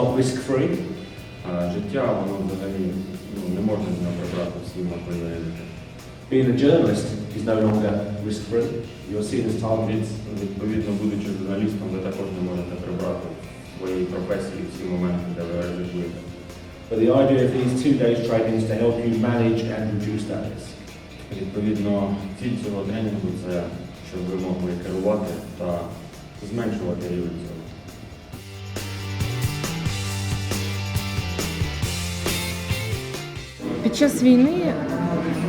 not risk-free. А життя, воно взагалі ну, не можна з нього прибрати всі можливі ризики. Being a journalist is no longer risk-free. You're seen as targets. Відповідно, будучи журналістом, ви також не можете прибрати в своїй професії всі моменти, де ви ризикуєте. But the idea of these two days training is to help you manage and reduce that risk. Відповідно, ціль цього тренінгу це щоб ви могли керувати та зменшувати рівень час війни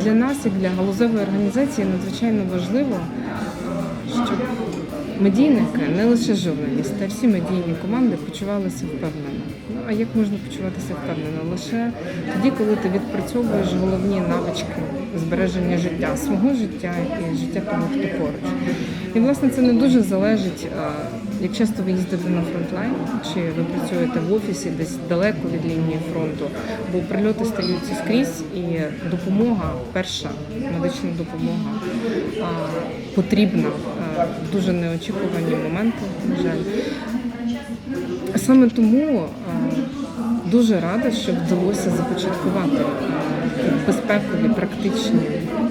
для нас, як для галузевої організації, надзвичайно важливо, щоб медійники, не лише журналісти, а всі медійні команди почувалися впевнено. Ну а як можна почуватися впевнено? Лише тоді, коли ти відпрацьовуєш головні навички збереження життя, свого життя і життя того, хто поруч. І власне це не дуже залежить, е, як часто ви їздите на фронтлайн, чи ви працюєте в офісі десь далеко від лінії фронту, бо прильоти стаються скрізь, і допомога, перша медична допомога потрібна в дуже неочікувані моменти, на жаль. Саме тому дуже рада, що вдалося започаткувати безпекові практичні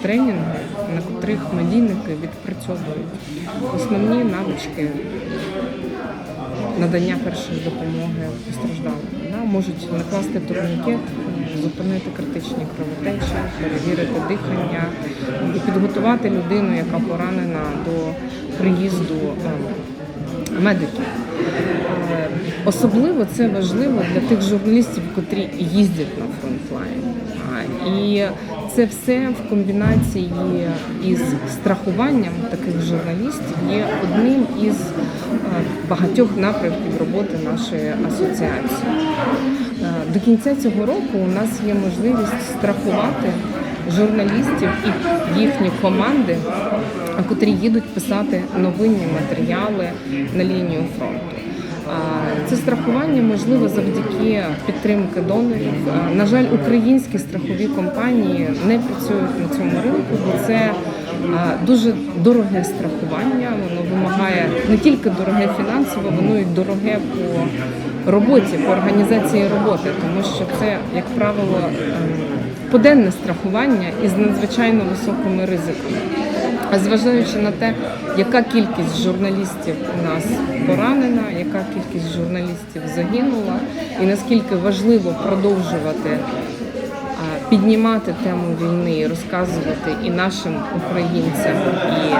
тренінги, на котрих медійники відпрацьовують основні навички надання першої допомоги постраждалим. Можуть накласти турнікет, зупинити критичні кровотечі, перевірити дихання підготувати людину, яка поранена до приїзду е, медиків. Особливо це важливо для тих журналістів, котрі їздять на фронтлайн. І це все в комбінації із страхуванням таких журналістів є одним із е, багатьох напрямків роботи нашої асоціації. Е, До кінця цього року у нас є можливість страхувати журналістів і їхні команди, котрі їдуть писати новинні матеріали на лінію фронту. Це страхування можливо завдяки підтримки донорів. На жаль, українські страхові компанії не працюють на цьому ринку, бо це дуже дороге страхування. Воно вимагає не тільки дороге фінансово, воно і дороге по роботі, по організації роботи, тому що це, як правило, ем, поденне страхування із надзвичайно високими ризиками. А зважаючи на те, яка кількість журналістів у нас поранена, яка кількість журналістів загинула, і наскільки важливо продовжувати піднімати тему війни розказувати і нашим українцям, і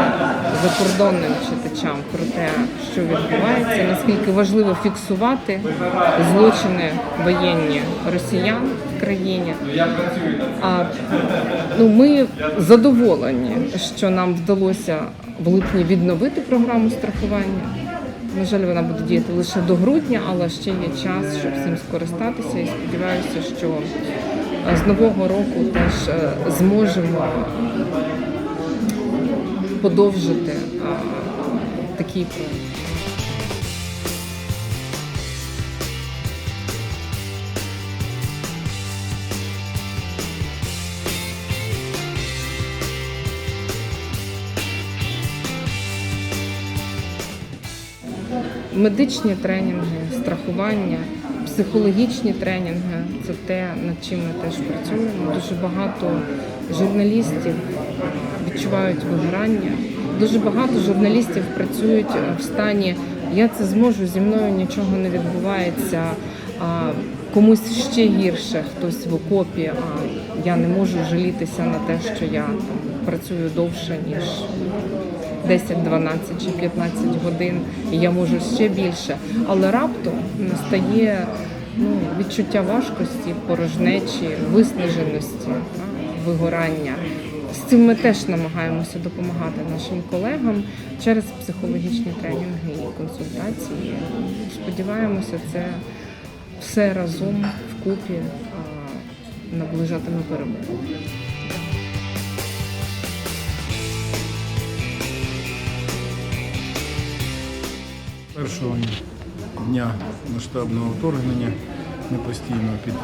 закордонним читачам про те, що відбувається, наскільки важливо фіксувати злочини воєнні росіян в країні. А, ну, ми задоволені, що нам вдалося в липні відновити програму страхування. На жаль, вона буде діяти лише до грудня, але ще є час, щоб цим скористатися. І сподіваюся, що е, з нового року теж е, зможемо подовжити е, такий проект. Медичні тренінги, страхування, психологічні тренінги це те, над чим ми теж працюємо. Дуже багато журналістів відчувають вигорання. Дуже багато журналістів працюють в стані я це зможу, зі мною нічого не відбувається. Комусь ще гірше, хтось в окопі, а я не можу жалітися на те, що я там працюю довше ніж 10, 12 чи 15 годин, і я можу ще більше. Але раптом настає ну, відчуття важкості, порожнечі, виснаженості, вигорання. З цим ми теж намагаємося допомагати нашим колегам через психологічні тренінги і консультації. Сподіваємося, це все разом вкупі наближатиме перемогу. Першого дня масштабного вторгнення ми постійно під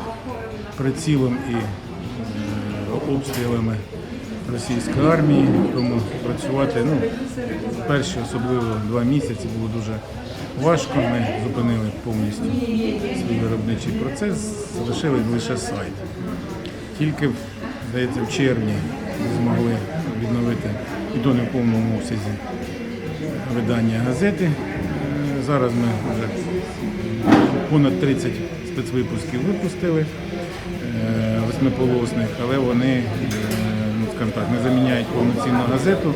прицілом і е, обстрілами російської армії, тому працювати ну, перші особливо два місяці було дуже важко. Ми зупинили повністю свій виробничий процес, залишили лише сайт. Тільки, здається, в червні ми змогли відновити і то не в повному обсязі видання газети. Зараз ми вже понад 30 спецвипусків випустили е, восьмиполосних, але вони, е, ну скажімо так, не заміняють повноцінну газету.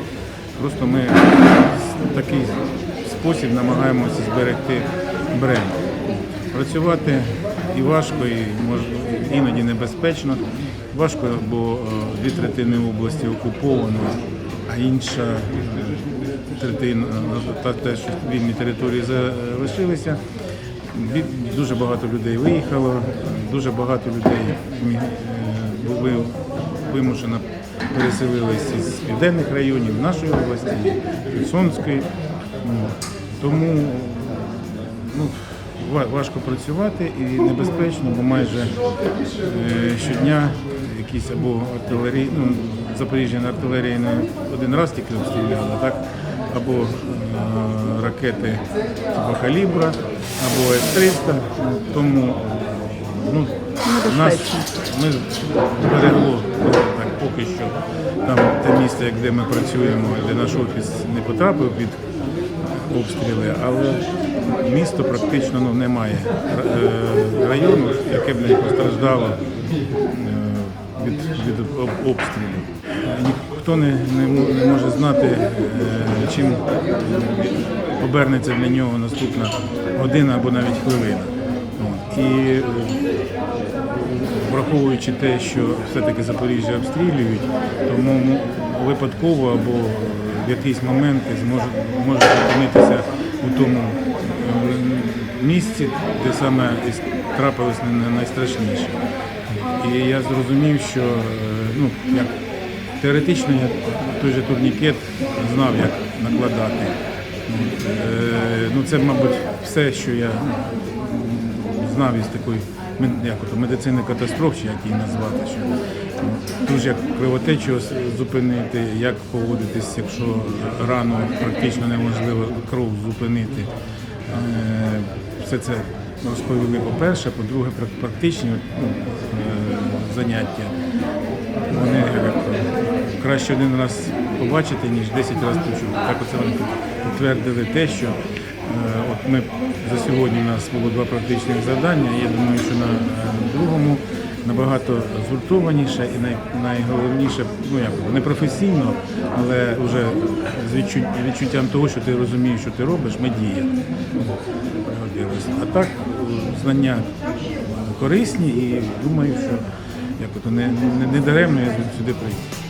Просто ми в такий спосіб намагаємося зберегти бренд. Працювати і важко, і іноді небезпечно. Важко, бо е, дві третини області окуповано, а інша е, третина, е, та те, що вільні території залишилися. Дуже багато людей виїхало, дуже багато людей е, були вимушено переселилися з південних районів нашої області, Херсонської. Тому ну, важко працювати і небезпечно, бо майже е, щодня якісь або артилерії, ну, Запоріжжя на артилерії не один раз тільки обстріляли, так? Або е, ракети типу калібра, або С-300. Ну, Тому ну, нас ми берегло так, поки що там те місце, де ми працюємо, де наш офіс не потрапив під обстріли, але місто практично ну, немає е, району, яке б не постраждало е, від, від обстрілів. Ніхто не, не, може знати, е, чим обернеться для нього наступна година або навіть хвилина. І е, враховуючи те, що все-таки Запоріжжя обстрілюють, тому випадково або в якийсь момент може опинитися у тому е, місці, де саме трапилось най- найстрашніше. І я зрозумів, що ну, як теоретично я той же турнікет знав, як накладати. Е, Ну, це, мабуть, все, що я знав із такої як ото, медицини катастроф, чи як її назвати, що ну, як кровотечу зупинити, як поводитись, якщо рану практично неможливо кров зупинити. Е, Все це розповіли по-перше, по-друге, практичні ну, е, заняття. Вони краще один раз побачити, ніж 10 разів почути. Так оце вони підтвердили те, що е, от ми за сьогодні у нас було два практичних завдання. Я думаю, що на е, другому набагато згуртованіше і най, найголовніше, ну як не професійно, але вже з відчут, відчуттям того, що ти розумієш, що ти робиш, ми діємо. А так знання корисні і думаю, що як ото не, не, не даремно я сюди приїхав.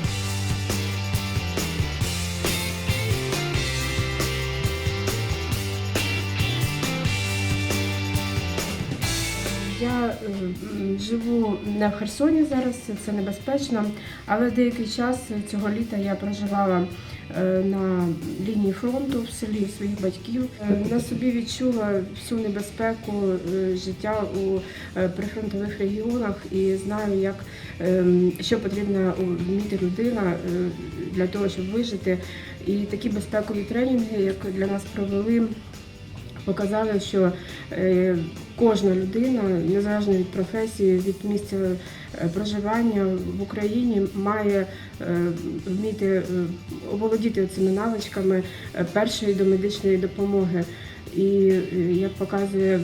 Я е, живу не в Херсоні зараз, це небезпечно, але деякий час цього літа я проживала е, на лінії фронту в селі своїх батьків. Е, На собі відчула всю небезпеку е, життя у прифронтових регіонах і знаю, як е, що потрібно вміти людина для того, щоб вижити. І такі безпекові тренінги, як для нас провели показали, що е, кожна людина, незалежно від професії, від місця е, проживання в Україні, має е, вміти оволодіти цими навичками першої домедичної допомоги. І е, як показує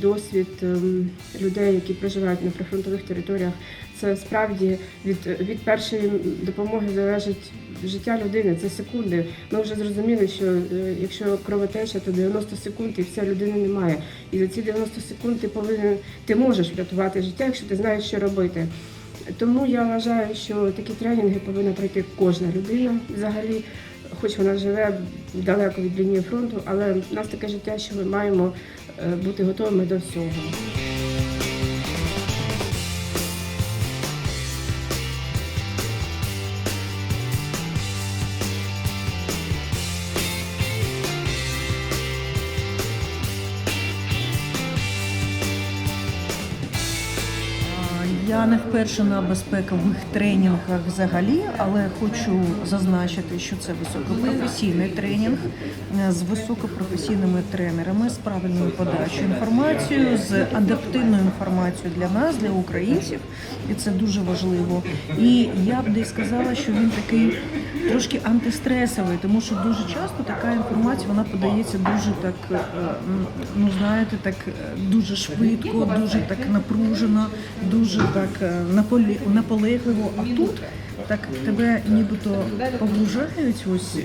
досвід ем, людей, які проживають на прифронтових територіях, це справді від, від першої допомоги залежить життя людини. Це секунди. Ми вже зрозуміли, що е, якщо кровотеча, то 90 секунд і вся людини немає. І за ці 90 секунд ти повинен, ти можеш врятувати життя, якщо ти знаєш, що робити. Тому я вважаю, що такі тренінги повинна пройти кожна людина взагалі, хоч вона живе далеко від лінії фронту, але в нас таке життя, що ми маємо е, бути готовими до всього. Я не вперше на безпекових тренінгах взагалі, але хочу зазначити, що це високопрофесійний тренінг е, з високопрофесійними тренерами, з правильною подачею інформацією, з адаптивною інформацією для нас, для українців, і це дуже важливо. І я б десь сказала, що він такий трошки антистресовий, тому що дуже часто така інформація вона подається дуже так, е, ну знаєте, так е, дуже швидко, дуже так напружено, дуже так е, наполегливо. А тут так тебе нібито погружають ось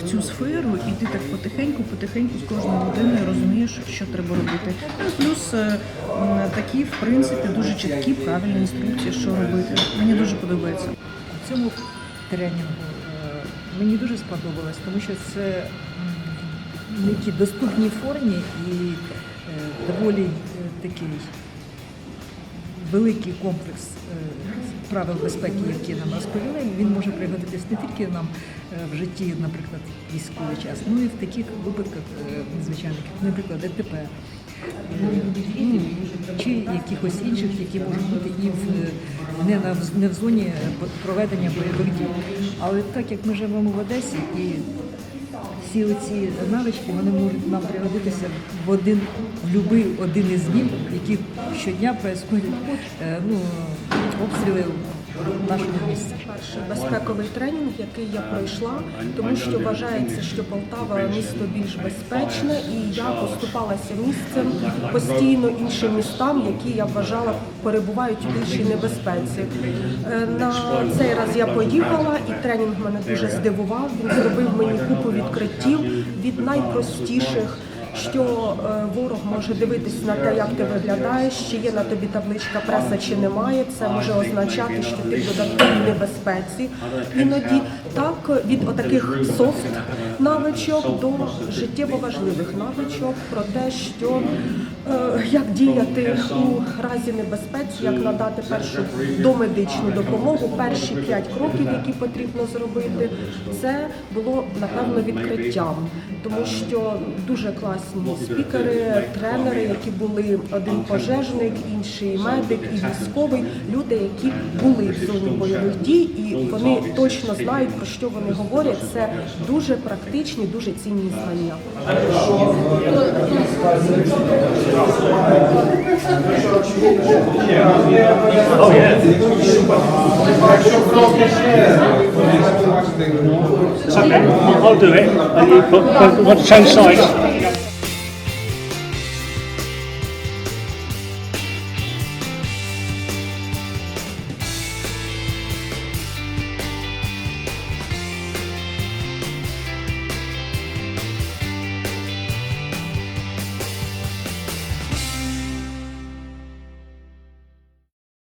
в цю сферу, і ти так потихеньку, потихеньку з кожною людиною розумієш, що треба робити. Ну, плюс е, такі, в принципі, дуже чіткі, правильні інструкції, що робити. Мені дуже подобається. В цьому тренінгу е, мені дуже сподобалось, тому що це в якій доступній формі і доволі такий великий комплекс е, правил безпеки, які нам розповіли. Він може пригодитись не тільки нам е, в житті, наприклад, військовий час, ну і в таких випадках е, надзвичайних, наприклад, ДТП. Ну, чи якихось інших, які можуть бути і в не на не в зоні проведення бойових дій. Але так як ми живемо в Одесі і всі ці навички вони можуть нам пригодитися в один в будь-який один із днів, які щодня происходять е, ну, обстріли в нашому місті. перший безпековий тренінг, який я пройшла, тому що вважається, що Полтава місто більш безпечне, і я поступалася місцем постійно іншим містам, які я вважала перебувають у більшій небезпеці. Е, На цей раз я поїхала, і тренінг мене дуже здивував. Він зробив мені купу відкриттів від найпростіших. Що е, ворог може дивитись на те, як ти виглядаєш, чи є на тобі табличка преса, чи немає. Це може означати, що ти в додатковій небезпеці. Іноді так від отаких софт навичок до життєво важливих навичок про те, що е, як діяти у разі небезпеці, як надати першу домедичну допомогу, перші п'ять кроків, які потрібно зробити. Це було напевно відкриттям, тому що дуже класні спікери, тренери, які були один пожежник, інший медик і військовий, люди, які були в зоні бойових дій, і вони точно знають про що вони говорять. Це дуже практичні, дуже цінні знання. I'll do it. And you put, put, put change sides.